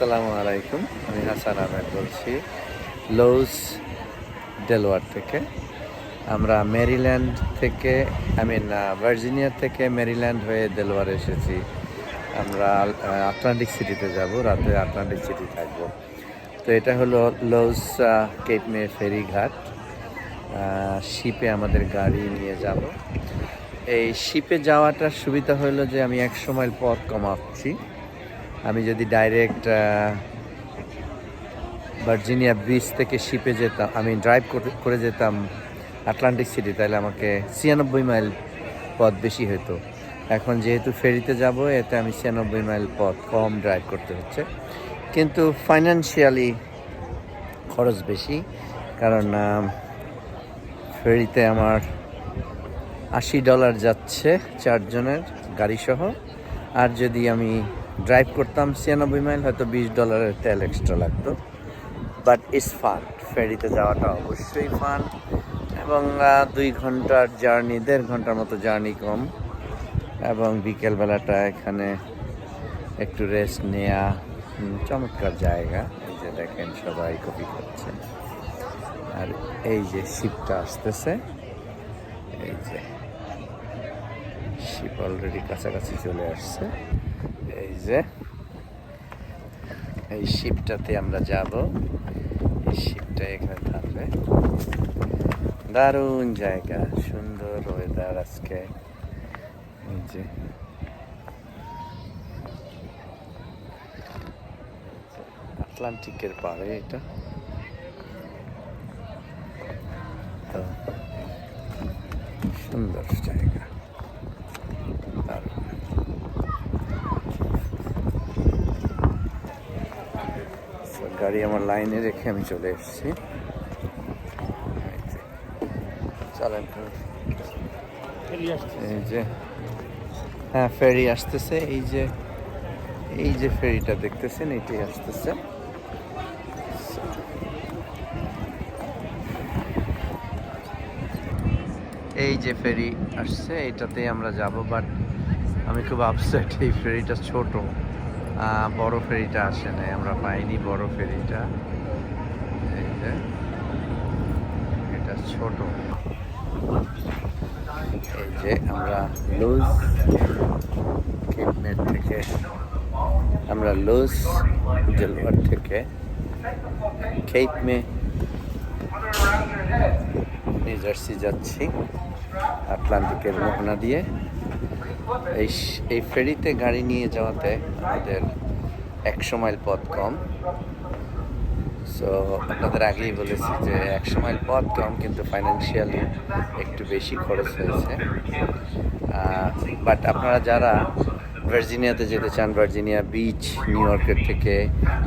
আসসালামু আলাইকুম, আমি হাসান আহমেদ বলছি লৌস ডেলওয়ার থেকে। আমরা মেরিল্যান্ড থেকে, আই মিন ভার্জিনিয়া থেকে মেরিল্যান্ড হয়ে দেলোয়ার এসেছি। আমরা আটলান্টিক সিটিতে যাব, রাতে আটলান্টিক সিটি থাকব। তো এটা হলো লৌস কেপ মে ফেরি ঘাট শিপে আমাদের গাড়ি নিয়ে যাব। এই শিপে যাওয়াটার সুবিধা হলো যে আমি একশো মাইল পথ কমাচ্ছি। আমি যদি ডাইরেক্ট ভার্জিনিয়া ব্রিজ থেকে শিপে যেতাম, আমি ড্রাইভ করে যেতাম আটলান্টিক সিটি তাহলে আমাকে ছিয়ানব্বই মাইল পথ বেশি হতো এখন যেহেতু ফেরিতে যাব, এতে আমি ছিয়ানব্বই মাইল পথ কম ড্রাইভ করতে হচ্ছে। কিন্তু ফাইন্যান্সিয়ালি খরচ বেশি, কারণ ফেরিতে আমার আশি ডলার যাচ্ছে চারজনের গাড়িসহ। আর যদি আমি ড্রাইভ করতাম ছিয়ানব্বই মাইল হয়তো বিশ ডলারের তেল এক্সট্রা লাগতো। বাট ইস ফান ফেরিতে যাওয়াটা অবশ্যই ফান এবং দুই ঘণ্টার জার্নি দেড় ঘণ্টার মতো জার্নি কম। এবং বিকেলবেলাটা এখানে একটু রেস্ট নেওয়া চমৎকার জায়গা। এই যে দেখেন সবাই কপি করছে আর এই যে শিপটা আসতেছে। এই যে শিপ অলরেডি কাছাকাছি চলে আসছে। এই যে, এই শিপটাতে আমরা যাব। এই শিপটা এখানে থাকবে। দারুণ জায়গা, সুন্দর ওয়েদার আজকে। এই যে। আটলান্টিকের পাড়ে এটা। তো, সুন্দর জায়গা দারুণ So, গাড়ি আমার লাইনে রেখে আমি চলে এসেছি। চলেন। এই যে হ্যাঁ ফেরি আসতেছে। এই যে এই যে ফেরিটা দেখতেছেন, এটাই আসতেছে। এই যে ফেরি আসছে, এটাতেই আমরা যাব বাট আমি খুব আপসেট এই ফেরিটা ছোট। বড় ফেরিটা আসে নাই, আমরা পাইনি বড় ফেরিটা এটা ছোট। এই যে, আমরা লুজ কেপমেট থেকে, আমরা লুজ ডেলওয়ার থেকে মে নিউ জার্সি যাচ্ছি আটলান্টিকের মোহনা দিয়ে। এই এই ফেরিতে গাড়ি নিয়ে যাওয়াতে আমাদের একশো মাইল পথ কম। সো আপনাদের আগেই বলেছি যে একশো মাইল পথ কম কিন্তু ফাইন্যান্সিয়ালি একটু বেশি খরচ হয়েছে। বাট আপনারা যারা ভার্জিনিয়াতে যেতে চান, ভার্জিনিয়া বিচ নিউ ইয়র্কের থেকে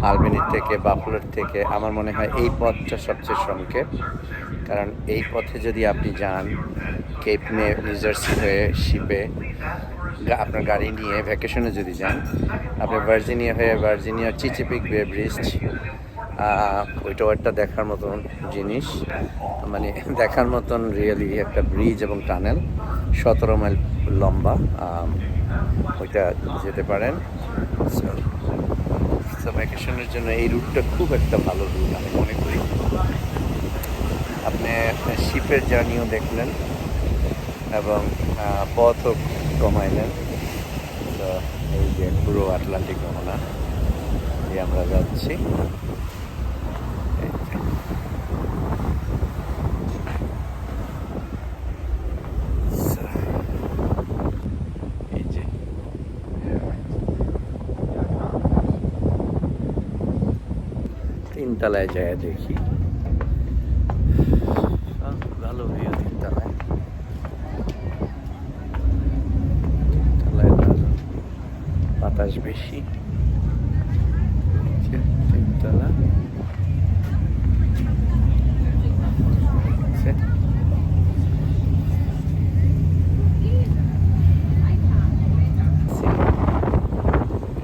আলবেনির থেকে বাফলোর থেকে, আমার মনে হয় এই পথটা সবচেয়ে সংক্ষেপ কারণ এই পথে যদি আপনি যান কেপ মে নিউজার্সি হয়ে শিপে আপনার গাড়ি নিয়ে ভ্যাকেশনে যদি যান, আপনি ভার্জিনিয়া হয়ে ভার্জিনিয়ার চিচিপিক বে ব্রিজ ওই টাওয়ারটা দেখার মতন জিনিস মানে দেখার মতন রিয়েলি একটা ব্রিজ এবং টানেল সতেরো মাইল লম্বা ওইটা যেতে পারেন। ভ্যাকেশনের জন্য এই রুটটা খুব একটা ভালো রুট আমি মনে করি। আপনি শিপের জার্নিও দেখলেন এবং পথও কমাইলেন। তো এই যে পুরো আটলান্টিক মোহনা দিয়ে আমরা যাচ্ছি। তিনতলায় যায় দেখি আহ, ভালো ভিউ তিনতলায় তিনতলায় দারুণ বাতাস বেশি এই যে তিনতলা এই যে।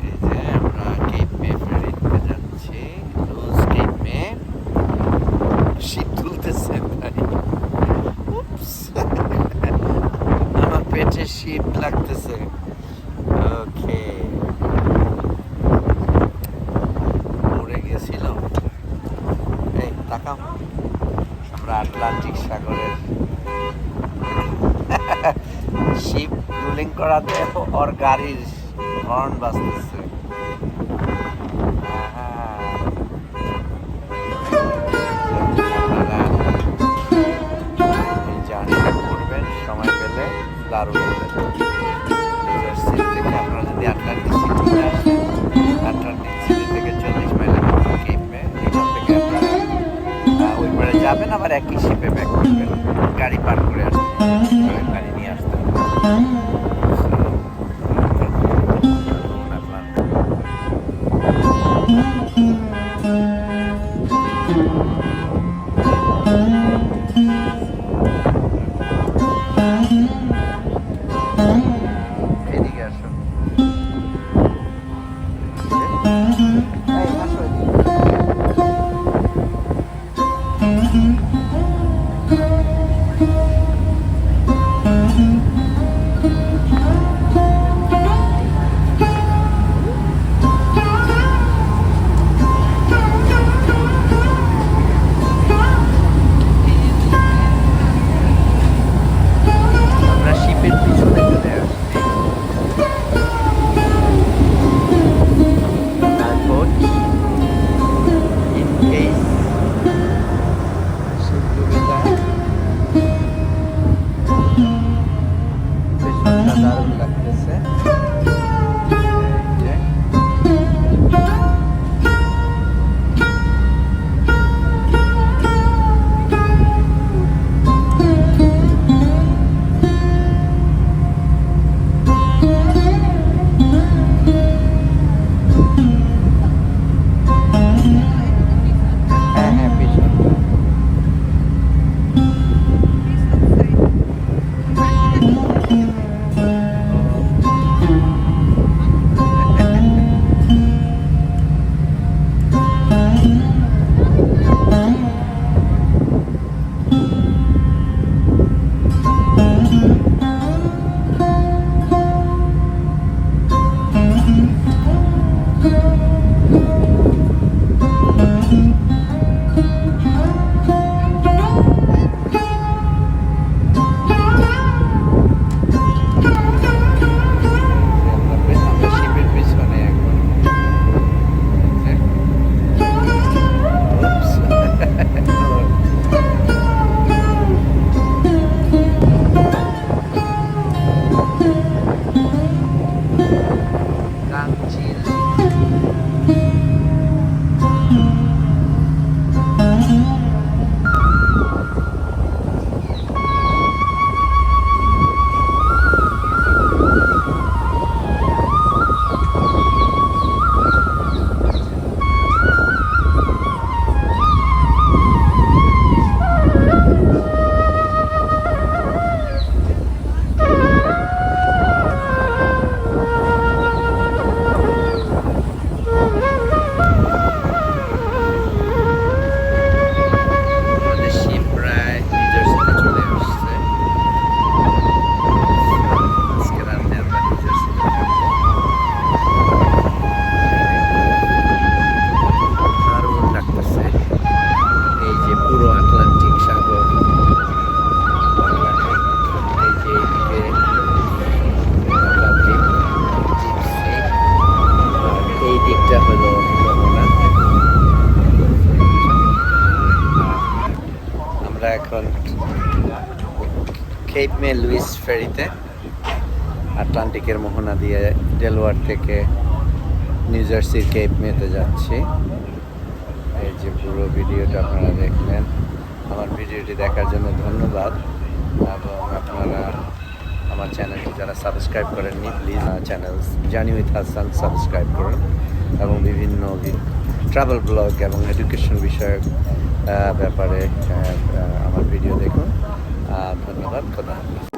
এই যে আমরা কেপ মে ফেরিতে যাচ্ছি লুজ কেপ মে শীত তুলতেছে ভাই Oops. আমার পেটে শীত লাগতেছে ওকে করাতে ওর গাড়ির হর্ন বাজতেছে। সময় পেলে দারুণ থেকে আপনারা যদি আটলান্টিক সিটিতে আসেন আটলান্টিক সিটি থেকে চল্লিশ এখান থেকে আপনারা যাবেন আবার একই শিপে ব্যাক করবেন গাড়ি পার করে আসবেন গাড়ি নিয়ে আসতে ไป কেপ মে লুইস ফেরিতে আটলান্টিকের মোহনা দিয়ে ডেলওয়ার থেকে নিউ জার্সির কেপ মেতে যাচ্ছি। এই যে পুরো ভিডিওটা আপনারা দেখলেন। আমার ভিডিওটি দেখার জন্য ধন্যবাদ। এবং আপনারা আমার চ্যানেলটি যারা সাবস্ক্রাইব করেননি প্লিজ আমার চ্যানেল জানি উইথ হাসান সাবস্ক্রাইব করুন। এবং বিভিন্ন ট্রাভেল ব্লগ এবং এডুকেশন বিষয়ক ব্যাপারে আমার ভিডিও দেখুন। ne kadar kadar.